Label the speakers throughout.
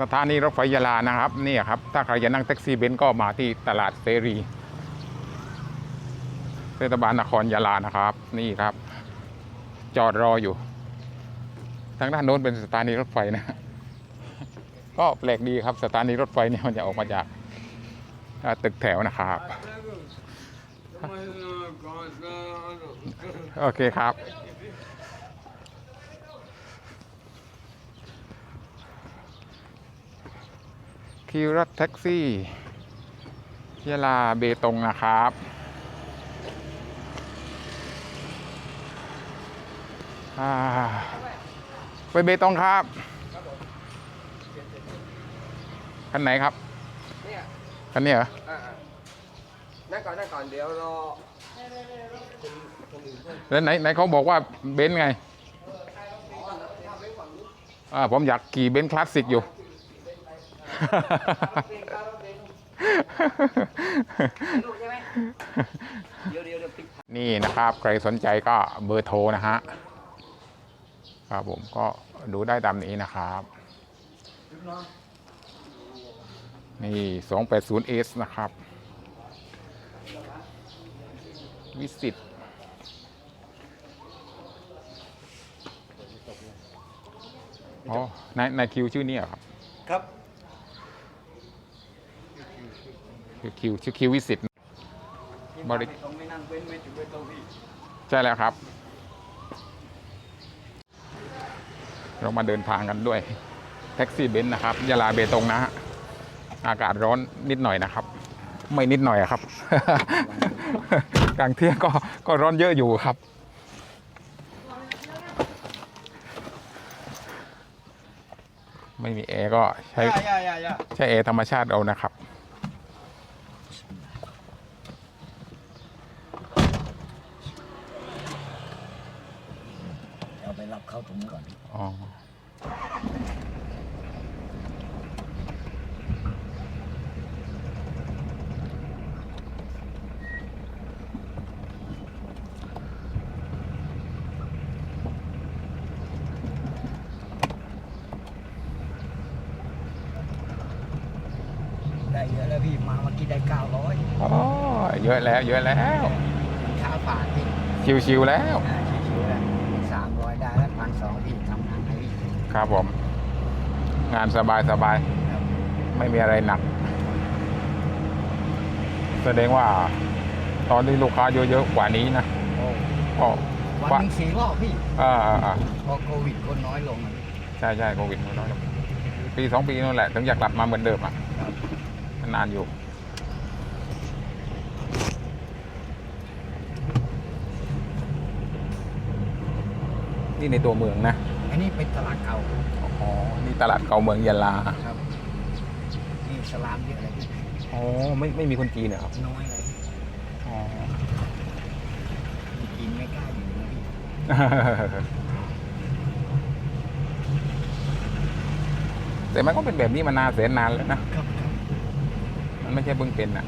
Speaker 1: สถานีรถไฟยาลานะครับนี่ครับ ถ้าใครจะนั่งแท็กซี่เบนซ์ก็มาที่ตลาดเสรีเทศบาลนครยาลานะครับ นี่ครับ จอดรออยู่ ทางด้านโน้นเป็นสถานีรถไฟนะ ก็แปลกดีครับสถานีรถไฟเนี่ยมันจะออกมาจากตึกแถวนะครับ โอเคครับ คิวรถแท็กซี่ยะลาเบตงนะครับอ่าไปเบตงครับคันไหนครับ
Speaker 2: เนี่ย
Speaker 1: คันนี้เหรอ
Speaker 2: อ่าๆนั่งก่อนนั่งก่อนเดี๋ยวรอคนคนอื่นเพื่อน
Speaker 1: แล้วไหนไหนเขาบอกว่าเบนซ์ไง อ่าผมอยากขี่เบนซ์คลาสสิกอยู่ นี่นะครับ ใครสนใจก็เบอร์โทรนะฮะครับผมก็ดูได้ตามนี้นะครับ นี่ 280S นะครับ วิสิตอ๋อในายนคิวชื่อนี้เหรอครับ
Speaker 2: ครับ
Speaker 1: ชื่อคิวชื่อคิววิสิตบริ
Speaker 2: ต้องไม่นั่งเว้นไม่ถึงเว้นตรงพี่
Speaker 1: ใช่แล้วครับ เรามาเดินทางกันด้วย แท็กซี่เบนซ์นะครับยาลาเบตงนะฮะอากาศร้อนนิดหน่อยนะครับ ไม่นิดหน่อยอะครับ กลางเที่ยงก็ก็ร้อนเยอะอยู่ครับไม่มีแอร์ก็ใช้
Speaker 2: ย่าย่าย่า
Speaker 1: ใช้แอร์ธรรมชาติเอานะครับ
Speaker 3: เอาไปรับเข้าตรงนี้ก่อน
Speaker 1: อ๋อ
Speaker 3: ได้เยอะแล้วพี่มาเมื่อกี้ได้เก้าร้อย
Speaker 1: อ๋อเยอะแล้ว เยอะแล้ว
Speaker 3: ค้าป่าพี่
Speaker 1: ชิวๆแล้ว
Speaker 3: อ่า
Speaker 1: ครับผม งานสบายสบาย
Speaker 3: ครับ
Speaker 1: ๆไม่มีอะไรหนัก แสดงว่า ตอนนี้ลูกค้าเยอะๆกว่านี้นะ
Speaker 3: โอ้
Speaker 1: ก็
Speaker 3: วัน
Speaker 1: ว่า
Speaker 3: หนึงสี่รอบพี่
Speaker 1: อ่าอ่าอ่า
Speaker 3: พอโควิดคนน้อยลงอะ
Speaker 1: ใช่ใช่โควิดมันน้อยลงปีสองปีนั่นแหละ ถึงอยากกลับมาเหมือนเดิมอะ
Speaker 3: ครับ
Speaker 1: นานอยู่ นี่ในตัวเมืองนะ
Speaker 3: อันนี้เป็นตลาดเก่า
Speaker 1: อ๋อ นี่ตลาดเก่าเมืองยะลา
Speaker 3: ครับนี่สลามเยอะเลยพี่
Speaker 1: อ๋อ ไม่ไม่มีคนจีนเหรอครับ
Speaker 3: น้อยเลยพี่
Speaker 1: อ๋อ
Speaker 3: กินไม่กล้าอยู่นะพี่
Speaker 1: แต่มันก็เป็นแบบนี้มานานแสนนานแล้วนะ
Speaker 3: ครับครับ
Speaker 1: มันไม่ใช่เพิ่งเป็นอะ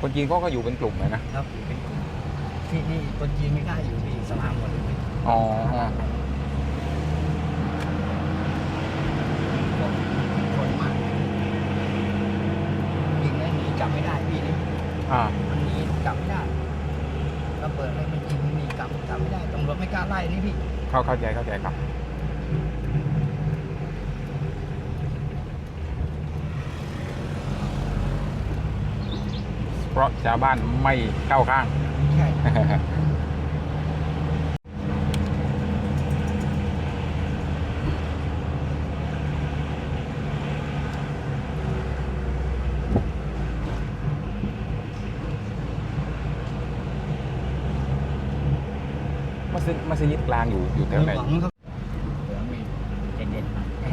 Speaker 1: คนจีนเขาก็อยู่เป็นกลุ่มเลยนะ
Speaker 3: ครับเป็นกลุ่มที่นี่คนจีนไม่กล้าอยู่พี่สลามหมดเลยพี่
Speaker 1: อ๋อ
Speaker 3: คนมากยิงแล้วหนีจับไม่ได้พี่นี่
Speaker 1: อ่า
Speaker 3: มันหนีจับไม่ได้ระเบิดอะไรมันยิงหนีจับจับไม่ได้ตำรวจไม่กล้าไล่นี่พี่
Speaker 1: เข้าเข้าใจเข้าใจครับ เพราะชาวบ้านไม่เข้าข้าง
Speaker 3: ใช่
Speaker 1: มัสยิดมัสยิดก ลางอยู่อยู่แถวไหน
Speaker 3: หวังครับเหลืองมีเด่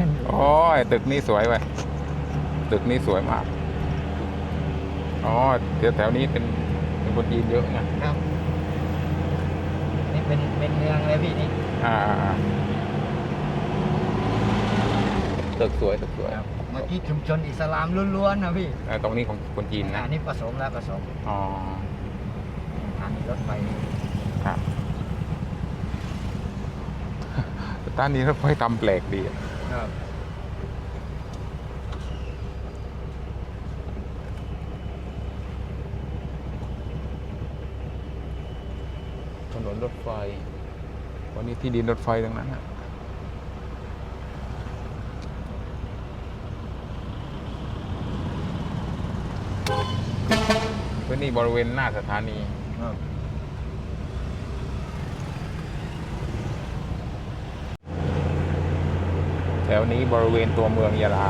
Speaker 3: นๆ
Speaker 1: โอ้ยตึกนี้สวยเว้ยตึกนี้สวยมากอ๋อแถวแถวนี้เป็นเป็นคนจีนเยอะไง
Speaker 3: ครับนี่เป็นเป็นเมืองเลยพี่นี่
Speaker 1: อ่าอ่าอ่าตึกสวยตึกสวย
Speaker 3: เมื่อกี้ชุมชนอิสลามล้วนๆนะพี่
Speaker 1: เอ่อตรงนี้ของคนจีนนะ
Speaker 3: อันนี้ผสมแล้วผสม
Speaker 1: อ๋อ
Speaker 3: ทางรถไฟ
Speaker 1: ต้านนี้รถไฟทำแปลกดีถน
Speaker 3: นร
Speaker 1: ถไฟ วันนี้ที่ดินรถไฟตรงนั้นนะพื้นี่บริเวณหน้าสถานี ครับ วนี้บริเวณตัวเมืองยะลา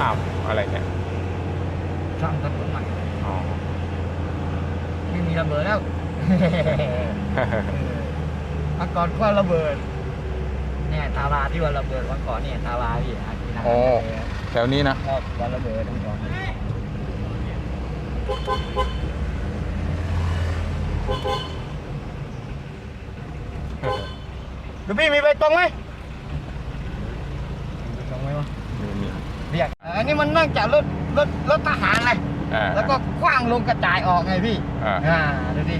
Speaker 1: อ้าว อะไรเนี่ย
Speaker 3: ช่างถนนใหม่
Speaker 1: อ๋อ
Speaker 3: ไม่มีระเบิดแล้ว เมื่อก่อนก็ระเบิดเนี่ยทาราที่ว่าระเบิดวันก่อนเนี่ยทาราพี่อากินอา
Speaker 1: อ๋
Speaker 3: หาร
Speaker 1: อ
Speaker 3: ทะเล
Speaker 1: แถวนี้นะ
Speaker 3: ครับวันระเบิดทั้งสองดูพี่มีใบตรงไหมมีใบตรงไหมวะ
Speaker 1: มีมี
Speaker 3: เรียก อันนี้มันนั่งจากรถรถรถทหารเลย
Speaker 1: อ่า
Speaker 3: แล้วก็คว้างลงกระจายออกไงพี่
Speaker 1: อ่า
Speaker 3: อ่าดูดิ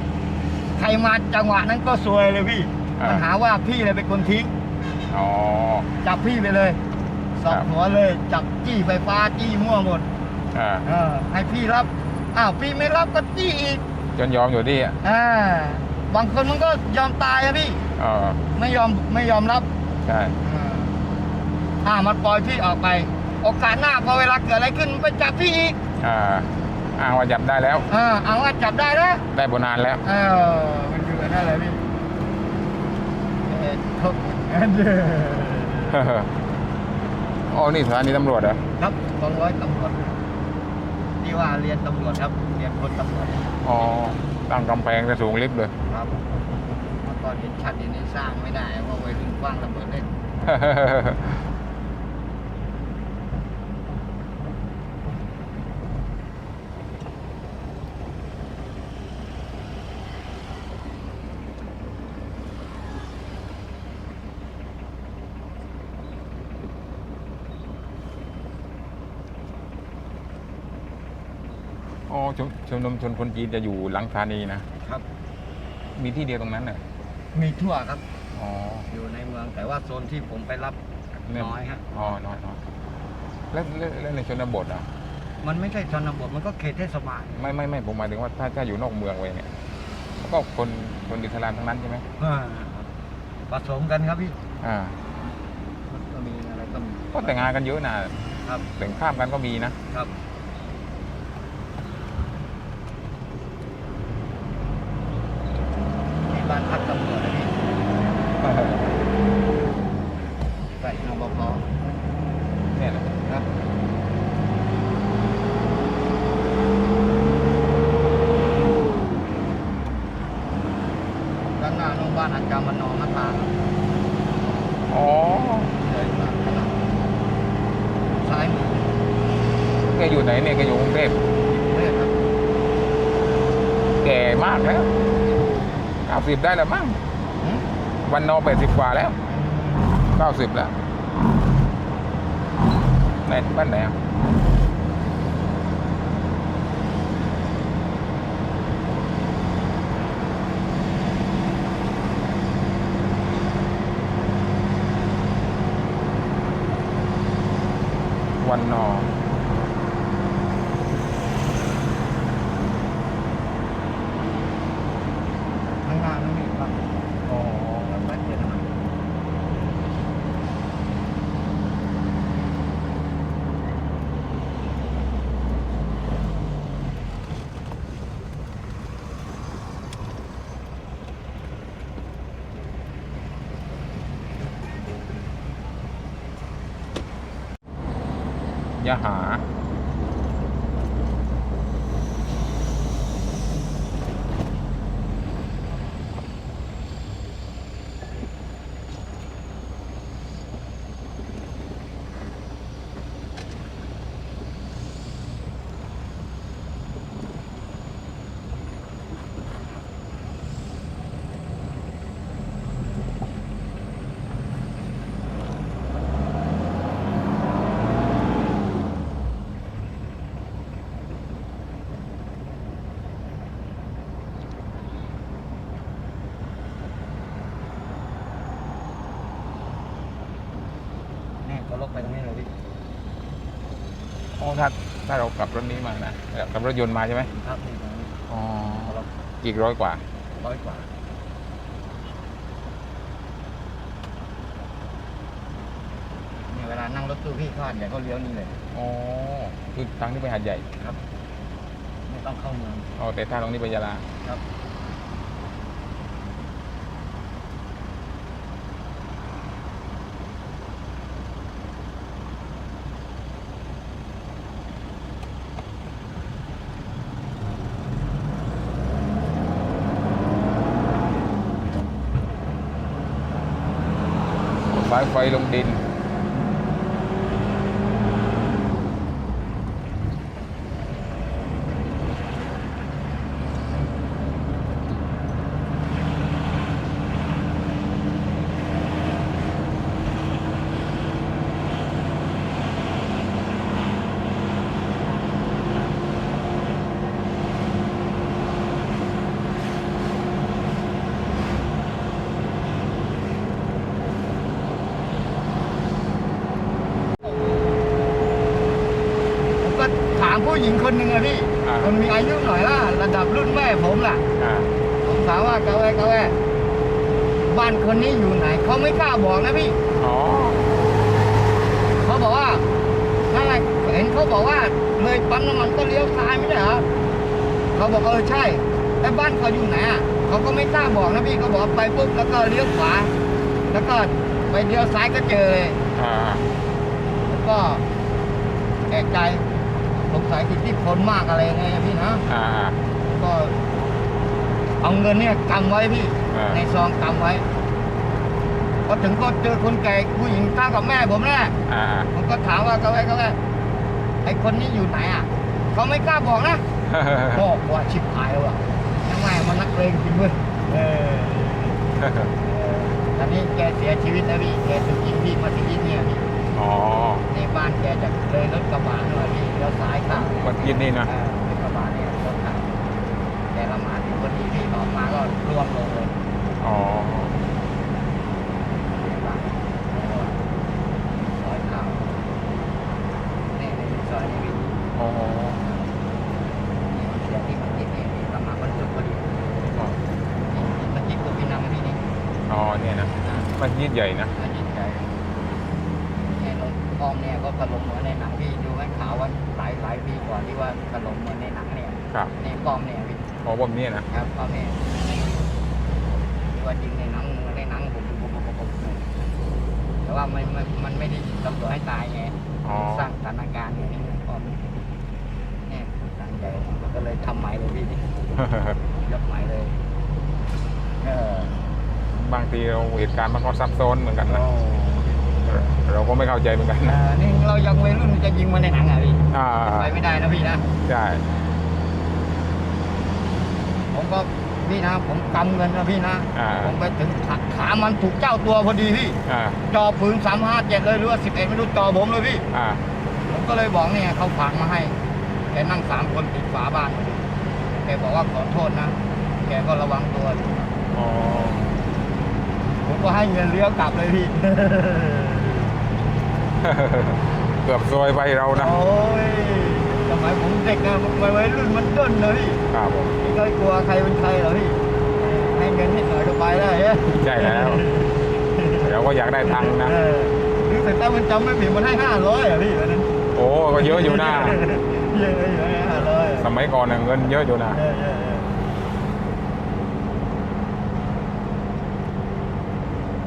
Speaker 3: ใครมาจังหวะนั้นก็ซวยเลยพี่
Speaker 1: อ่ามั
Speaker 3: มันหาว่าพี่เลยเป็นคนทิ้ง
Speaker 1: อ๋อ
Speaker 3: จับพี่ไปเลยสอบ
Speaker 1: ครับ
Speaker 3: หัวเลยจับจี้ไฟฟ้าจี้มั่วหมด
Speaker 1: อ่า
Speaker 3: เออให้พี่รับอ้าวพี่ไม่รับก็จี้อีก
Speaker 1: จนยอมอยู่ที่อะ
Speaker 3: อ่าบางคนมันก็ยอมตายอะพี่
Speaker 1: อ๋อ
Speaker 3: ไม่ยอมไม่ยอมรับ
Speaker 1: ใช่
Speaker 3: อ่าอ่ามันปล่อยพี่ออกไป โอกาสหน้าพอเวลาเกิดอะไรขึ้นมันไปจับพี่อีก
Speaker 1: อ่าอ้างว่าจับได้แล้ว
Speaker 3: อ่าเอาว่าจับได้แล้ว
Speaker 1: ได้โบนานแล้ว
Speaker 3: เออมันอยู่กันได้เลยพี่เอ่อทุกเด้อ
Speaker 1: อ๋อนี่สถานีตำรวจเหรอ
Speaker 3: ครับกองร้อยตำรวจที่ว่าเรียนตำรวจครับเรียนคนตำรวจ
Speaker 1: อ๋อตั้งกำแพงจะสูงลิฟต์เลย
Speaker 3: ครับเมื่อก่อนเห็นชัดอย่างนี้สร้างไม่ได้เพราะวัยรุ่นกว้างระเบิดเล่น
Speaker 1: ชมชมรมชนคนจีนจะอยู่หลังสถานีนะ
Speaker 3: ครับ
Speaker 1: มีที่เดียวตรงนั้นเหรอ
Speaker 3: มีทั่วครับ
Speaker 1: อ๋อ
Speaker 3: อยู่ในเมืองแต่ว่าโซนที่ผมไปรับ
Speaker 1: เนี่
Speaker 3: น้อยฮะ
Speaker 1: อ๋อน้อยน้อยแล้วแล้วแล้วในชนบทอะ
Speaker 3: มันไม่ใช่ชนบทมันก็เขตเทศบาล
Speaker 1: ไม่ไม่ไม่ผมหมายถึงว่าถ้าถ้าอยู่นอกเมืองไว้เนี่ยก็คนคนอิสลามทั้งนั้นใช่ไหม
Speaker 3: อ่าผสมกันครับพี่
Speaker 1: อ่า
Speaker 3: มันก็มีอะไรก็มี
Speaker 1: ก็แต่งงานกันเยอะนะครับแต่งข้ามกันก็มีนะครับ
Speaker 3: มีบ้านพักตำรวจนะพี่ใส่นบพ
Speaker 1: เนี่ยนะ
Speaker 3: ครับด้านหน้าโรงพยาบาลอาจารย์มนอมาตาครับ
Speaker 1: อ๋อ
Speaker 3: เลยมาขนาดซ้ายมือ
Speaker 1: แก อยู่ไหนเนี่ยแกอยู่กรุงเทพแก่มากแล้วเก้าสิบได้แล้วมั้งวันนอแปดสิบกว่าแล้วเก้าสิบแล้วไหนบ้านไหนอะวันนอ
Speaker 3: ก็ลกไปตรงนี้เลยพี่
Speaker 1: โอ้ถ้าถ้าเรากลับรถนี้มานะกลับรถยนต์มาใช่ไหม
Speaker 3: ครับพี่
Speaker 1: อ๋อ
Speaker 3: เขา
Speaker 1: อีกร้อยกว่า
Speaker 3: ร้อยกว่า เนี่ยเวลานั่งรถตู้พี่เขาดใหญ่ก็เลี้ยวนี่เลย
Speaker 1: อ๋อคือทางนี้ไปหาดใหญ่
Speaker 3: ครับไม่ต้องเข้าเมือง
Speaker 1: อ๋อแต่ถ้าตรงนี้ไปยาลา
Speaker 3: ครับ
Speaker 1: สายไฟลงดิน
Speaker 3: ผมก็ถาม ผู้หญิงคนหนึ่งอะพี่
Speaker 1: อ่า
Speaker 3: คนมีอายุหน่อยละระดับรุ่นแม่ผมล่ะ
Speaker 1: อ่า
Speaker 3: ผมถามว่ากาแวกาแวบ้านคนนี้อยู่ไหน เขาไม่กล้าบอกนะพี่
Speaker 1: อ๋อ
Speaker 3: เขาบอกว่านั่นแหละเห็นเขาบอกว่าเลยปั๊มน้ำมันก็เลี้ยวซ้ายไม่ใช่เหรอเขาบอกเออใช่แต่บ้านเขาอยู่ไหนอะเขาก็ไม่กล้าบอกนะพี่เขาบอกว่าไปปุ๊บแล้วก็เลี้ยวขวา แล้วก็ไปเลี้ยวซ้ายก็เจอเลย
Speaker 1: อ่า
Speaker 3: แล้วก็แอกใจ สงสัยอิทธิพลมากอะไรไงพี่นะ
Speaker 1: อ่า
Speaker 3: ก็เอาเงินเนี่ยกำไว้พี่
Speaker 1: อ่า
Speaker 3: ในซองกำไว้พอถึงก็เจอคนแก่ผู้หญิงตั้งกับแม่ผมแน่
Speaker 1: อ่า
Speaker 3: ผมก็ถามว่าเขาไว้เขาไว้ไอ้คนนี้อยู่ไหนอะเขาไม่กล้าบอกนะ บอกว่าชิบหายแล้วอะยังไงมันนักเลงจริงเว้ยเออเออตอนนี้แกเสียชีวิตแล้วพี่แกถูกยิงที่มัสยิดเนี่ยพี่
Speaker 1: อ๋อ
Speaker 3: ในบ้านแกจะเลยรถกระบะหน่อยพี่ แล้วซ้ายข้าง
Speaker 1: มัสยิดนี่นะ
Speaker 3: เออรถกระบะเนี่ยรถข้างแกละหมาดอยู่พอดีพี่ออกมาก็ร่วงลงเลย
Speaker 1: อ๋อ
Speaker 3: ในบ้านซอยข้าวนี่ในซอยนี้พี่
Speaker 1: อ๋อ
Speaker 3: เดี๋ยวที่มันยิดเนี่ยพี่ละหมาดวันศุกร์พอดีนี่มันยิดตัวพี่นำพี่นี่
Speaker 1: อ๋อเนี่ยนะ
Speaker 3: อ่า
Speaker 1: มัสยิดใหญ่นะ
Speaker 3: ที่ว่าจริงในหนังในหนังผมผมผมผมแต่ว่ามันมันมันไม่ได้ตำรวจให้ตายไง
Speaker 1: อ๋อ
Speaker 3: สร้างสถานการณ์ไงนี่พ่อแม่เนี่ยตั้งใจก็เลยทำใหม่เลยพี่ยกใหม่เลยเออบา
Speaker 1: งทีเราเหตุการณ์มันก็ซับซ้อนเหมือนกันนะเราก็ไม่เข้าใจเหมือนกัน
Speaker 3: เอ
Speaker 1: นะ
Speaker 3: อนี่เรายังวัยรุ่นจะยิงมาในหนังอะพี่
Speaker 1: อ่า
Speaker 3: ไปไม่ได้นะพี่นะ
Speaker 1: ใช่
Speaker 3: ผมก็ พี่นะผมกำเงินนะพี่นะ
Speaker 1: อ่า
Speaker 3: ผมไปถึงขาขามันถูกเจ้าตัวพอดีพี่
Speaker 1: อ่า
Speaker 3: จอพื้นสามห้าเจ็ดเลยหรือว่าสิบเอ็ดไม่รู้จอผมเลยพี่
Speaker 1: อ่า
Speaker 3: ผมก็เลยบอกเนี่ยเขาฝากมาให้ แกนั่งสามคนติดฝาบ้านมาเลยแกบอกว่าขอโทษนะ แกก็ระวังตัวอยู่
Speaker 1: อ๋อ
Speaker 3: ผมก็ให้เงินเลี้ยวกลับเลยพี่
Speaker 1: เกือบซวยไปเรานะ
Speaker 3: โอ้ยสมัยผม เด็กนะวัยรุ่นมันด้นนะพี่
Speaker 1: ครับผม
Speaker 3: ไม่เคยกลัวใครเป็นใครเหรอพี่ให้เงินนิดหน่อยก็ไปแล้วเฮ้ย
Speaker 1: ใช่แล้วเราก็อยากได้ตังค์นะ
Speaker 3: เออรู้สึกถ้ามันจำไม่ผิดมันให้ห้าร้อยอะพี่วันนั้น
Speaker 1: โอ้ก็เยอะอยู่นะ
Speaker 3: เยอะอยู่ห้าร้อย
Speaker 1: สมัยก่อนน่ะเงินเยอะอยู่นะ
Speaker 3: เออเออเออ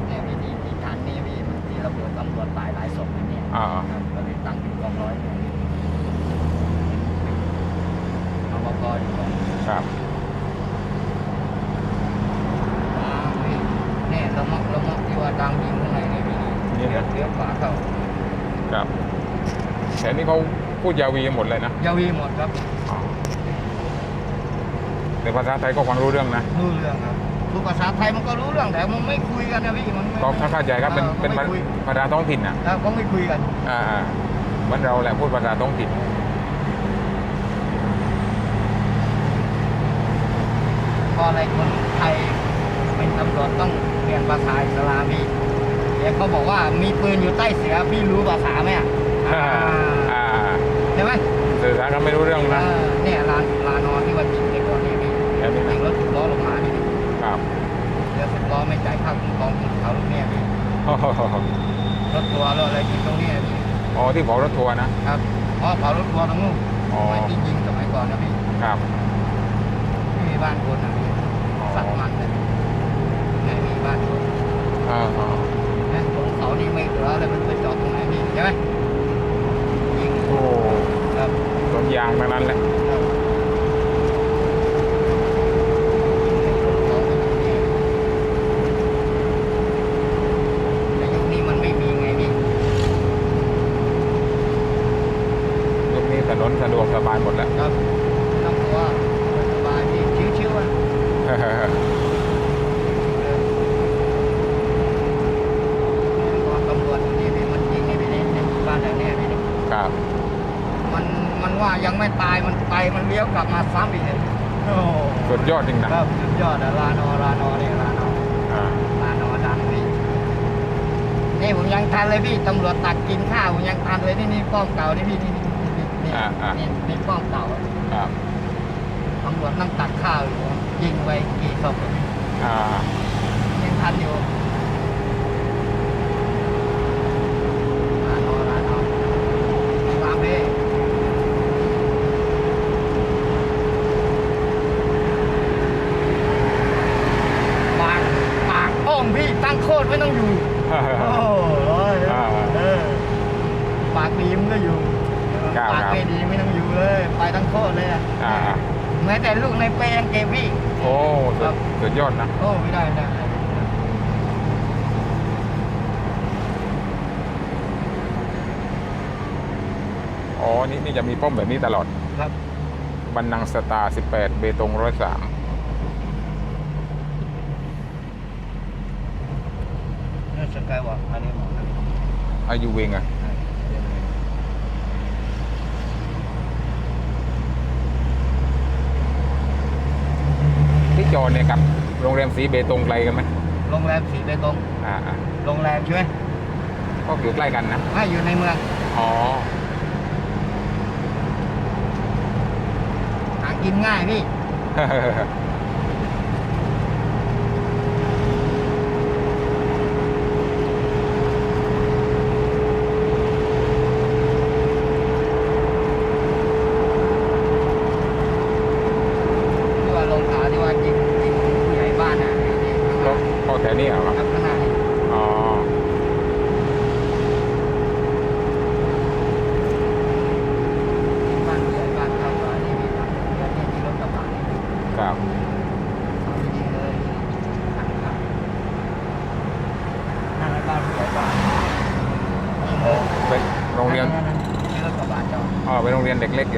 Speaker 3: เนี่ยพี่ที่ที่ฐานนี้พี่ที่ระเบิดตำรวจตายหลายศพนะเนี่ย
Speaker 1: อ่า
Speaker 3: ครับก็เลยตั้งเป็นกองร้อยเนี่ยเอามาพออยู่ก่อน
Speaker 1: ครับ
Speaker 3: อ่าพี่เนี่ยละมอกละมอกที่ว่าดังยิงข้างในเนี่ยพี่
Speaker 1: นี่
Speaker 3: เลี้ยว
Speaker 1: นะ
Speaker 3: เลี้ยวขวาเข้า
Speaker 1: ครับแต่นี่เขา พูดยาวีกันหมดเลยนะ
Speaker 3: ยาวีหมดครับ
Speaker 1: อ๋อแต่ภาษาไทยก็ฟังรู้เรื่องนะ
Speaker 3: รู้เรื่องครับพูดภาษาไทยมันก็รู้เรื่องแต่มันไม่คุยกันนะพี่มันไม่
Speaker 1: ก็ถ้าเข้าใจครับเป็น
Speaker 3: ออ
Speaker 1: เป็น
Speaker 3: ขาไม่คุย
Speaker 1: ภาษาท้องถิ่นนะ
Speaker 3: แล้วเขาไม่คุยกัน
Speaker 1: อ่าอ่าเหมือนเราแหละพูดภาษาท้องถิ่น
Speaker 3: พออะไรคนไทยเป็นตำรวจต้องเรียนภาษาอิสลามพี่เดี๋ยวเขาบอกว่ามีปืนอยู่ใต้เสือพี่รู้ภาษาไหมอะ
Speaker 1: อ่า
Speaker 3: อ่า
Speaker 1: อ่า
Speaker 3: ใช่ไหม
Speaker 1: สื่อสารกันไม่รู้เรื่องนะ
Speaker 3: เออเนี่ยลานลานอนที่ว่ายิงในก่อนนี่พี่
Speaker 1: แค่นี้
Speaker 3: ยิ
Speaker 1: นะ
Speaker 3: งรถสิบล้อลงมานี่
Speaker 1: ครับ
Speaker 3: เดี๋ยวสิบล้อไม่จ่ายค่าคุ้มครองของเขาลูกเนี่ยพี่
Speaker 1: โอ้โห
Speaker 3: รถตัวรถอะไรที่ตรงเนี้ยพี่
Speaker 1: อ๋อที่บอกรถทัวร์นะครับ
Speaker 3: เพราะเผารถทัวร์ตรงนู้น
Speaker 1: อ๋อ
Speaker 3: ไม่ที่ยิงสมัยก่อนนะพี่
Speaker 1: ครับ
Speaker 3: ไม่มีบ้านคนนะพี่
Speaker 1: อ๋อ
Speaker 3: สัตว์มันเลยไม่มีบ้านคน
Speaker 1: อ่าอ่า
Speaker 3: นะตรงเขานี่ไม่เหลือเลยมันไปจอดตรงไหนพี่ใช่ไหมยิง
Speaker 1: โอ้
Speaker 3: ครับ
Speaker 1: ต้นยางทั้งนั้นแหละ
Speaker 3: ครับเขาไม่อยู่นี่แต่ยุคนี้มันไม่มีไงพี่
Speaker 1: ยุคนี้ถนนสะดวกสบายหมดแล้ว
Speaker 3: ครับไม่ต้องกลัวสบายพี่ชิวๆอะเออตอนตำรวจอยู่นี่พี่มันยิงนี่พี่นี่ในหมู่บ้านแถวเนี้ยพี่นี่
Speaker 1: ครับ
Speaker 3: มันมัน ว่ายังไม่ตายมันไปมันเลี้ยวกลับมาซ้ำอีกเลยโอ้
Speaker 1: สุดยอดจริงนะครับ
Speaker 3: สุดยอดอะลานอลานอเนี่ยลานอ
Speaker 1: อ่า
Speaker 3: ลานอดังพี่นี่ผมยังทันเลยพี่ตำรวจตักกินข้าวผมยังทันเลยนี่นี่ป้อมเก่านี่พี่นี่นี่นี่นี่
Speaker 1: อ่าอ่า
Speaker 3: นี่นี่ป้อมเก่า
Speaker 1: ครับ
Speaker 3: ตำรวจนั่งตักข้าวอยู่ยิงไปกี่ศพอะพี่
Speaker 1: อ่า
Speaker 3: ยังทันอยู่ลานอลานอตามพี่ปากปากอ้อมพี่ตั้งโคตรไม่ต้องอยู่ โอ้โห
Speaker 1: อ่า
Speaker 3: เออปากดีมันก็อยู่
Speaker 1: ครับ
Speaker 3: ปาก
Speaker 1: ครับ
Speaker 3: ไม่ดีไม่ต้องอยู่เลย ไปทั้งโคตรเลยอะ
Speaker 1: อ่า
Speaker 3: แม้แต่ลูกในเปรย์ยังเก็บพี่
Speaker 1: โอ้สุ
Speaker 3: ครั
Speaker 1: ด
Speaker 3: บ
Speaker 1: สุดยอดนะ
Speaker 3: โอ้ไม่ได้ไม่ได้ไม่ได้
Speaker 1: อ๋อ นี่นี่จะมีป้อมแบบนี้ตลอด
Speaker 3: ครับ
Speaker 1: บันนังสตาร์18 เบตงร้อยสาม
Speaker 3: นี่สกายวอล์กอันนี้หมอนะ
Speaker 1: อายุเวงอะที่ จอเนี่ยกับโรงแรมสีเบตงไกลกันไหม
Speaker 3: โรงแรมสีเบตง
Speaker 1: อ่าอ่า
Speaker 3: โรงแรมใช่ไหม
Speaker 1: ก็อยู่ใกล้กันนะ
Speaker 3: ไม่อยู่ในเมือง
Speaker 1: อ๋อ
Speaker 3: หากินง่ายพี่ที่ว่าลงขาที่ว่ายิงยิงผู้ใหญ่บ้านน่ะนี่นี่ข้างห
Speaker 1: ก็
Speaker 3: น้า
Speaker 1: ก็แถวนี้เหรอครับ
Speaker 3: ครับข้างหน้านี่
Speaker 1: อ๋อ
Speaker 3: บ้านผู้ใหญ่บ้านครับว่านี่มีบ้านเดี๋ยวนี่มีรถกระบะนี่
Speaker 1: ครับ
Speaker 3: เอาจริงๆเลยขันขันนั่นแหละบ้านผู้ใหญ่บ้านยิงเลย
Speaker 1: เป็นโรงเรียน
Speaker 3: นั่ๆๆมี รถ